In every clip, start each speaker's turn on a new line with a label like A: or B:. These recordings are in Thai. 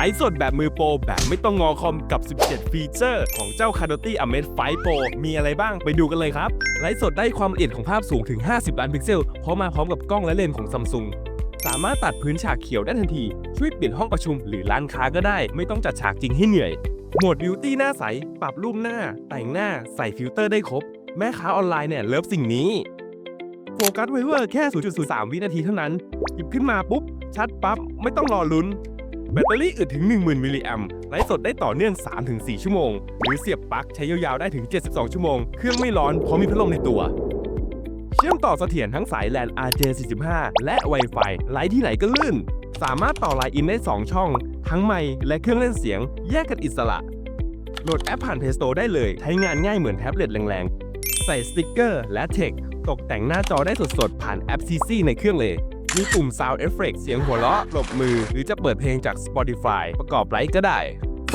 A: ไลฟ์สดแบบมือโปรแบบไม่ต้องงอคอมกับ 17 ฟีเจอร์ของเจ้า c a n o t y a m e d 5 Pro มีอะไรบ้างไปดูกันเลยครับ ไลฟ์สดได้ความละเอียดของภาพสูงถึง 50 ล้านพิกเซล เพราะมาพร้อมกับกล้องและเลนส์ของซัมซุงสามารถตัดพื้นฉากเขียวได้ทันที ช่วยเปลี่ยนห้องประชุมหรือร้านค้าก็ได้ ไม่ต้องจัดฉากจริงให้เหนื่อย โหมดบิวตี้หน้าใส ปรับรูปหน้า แต่งหน้า ใส่ฟิลเตอร์ได้ครบ แม่ค้าออนไลน์เนี่ยเลิฟสิ่งนี้โฟกัสไวเวอร์แค่ 0.03 วินาทีเท่านั้น หยิบขึ้นมาปุ๊บ ชัดปั๊บ ไม่ต้องรอลุ้น แบตเตอรี่อึดถึง 10,000 มิลลิแอมไลฟ์สดได้ต่อเนื่อง 3-4 ชั่วโมง หรือเสียบปลั๊กใช้ยาวๆได้ถึง 72 ชั่วโมง เครื่องไม่ร้อนเพราะมีพัดลมในตัว เชื่อมต่อเสถียรทั้งสาย LAN RJ45 และ Wi-Fi ไลฟ์ที่ไหนก็ลื่น สามารถต่อไลน์อินได้ 2 ช่อง ทั้งไมค์และเครื่องเล่นเสียง แยกกันอิสระ โหลดแอปผ่าน Play Store ได้เลย ใช้งานง่ายเหมือนแท็บเล็ตแรงๆ ใส่สติกเกอร์และเทคตกแต่งหน้าจอได้สดๆผ่านแอป CC ในเครื่องเลย มีปุ่ม Sound Effect เสียงหัวเราะปรบมือ หรือจะเปิดเพลงจาก Spotify ประกอบไลฟ์ก็ได้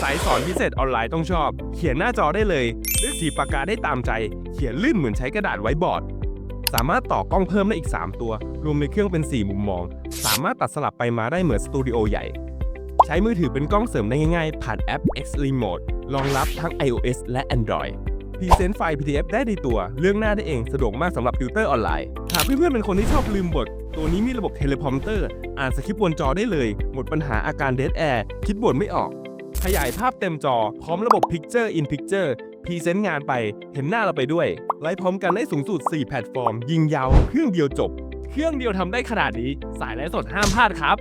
A: สายสอนพิเศษออนไลน์ต้องชอบ เขียนหน้าจอได้เลยเลือกสีปากกาได้ตามใจ เขียนลื่นเหมือนใช้กระดาษไว้บอร์ด สามารถต่อกล้องเพิ่มได้อีก 3 ตัว รวมในเครื่องเป็น 4 มุมมอง สามารถตัดสลับไปมาได้เหมือนสตูดิโอใหญ่ ใช้มือถือเป็นกล้องเสริมได้ง่ายๆ ผ่านแอป X Remote รองรับทั้ง iOS และ Android พรีเซนต์ไฟล์ PDF ได้ในตัว เรื่องหน้าได้เอง สะดวกมากสำหรับติวเตอร์ออนไลน์ หากเพื่อนๆเป็นคนที่ชอบลืมบท ตัวนี้มีระบบเทเลพอมเตอร์ อ่านสคริปต์บนจอได้เลย หมดปัญหาอาการเดดแอร์คิดบทไม่ออก ขยายภาพเต็มจอ พร้อมระบบ Picture in Picture พรีเซนต์งานไปเห็นหน้าเราไปด้วย ไลฟ์พร้อมกันได้สูงสุด 4 แพลตฟอร์ม ยิงยาว เครื่องเดียวจบ เครื่องเดียวทำได้ขนาดนี้ สายไลฟ์สดห้ามพลาดครับ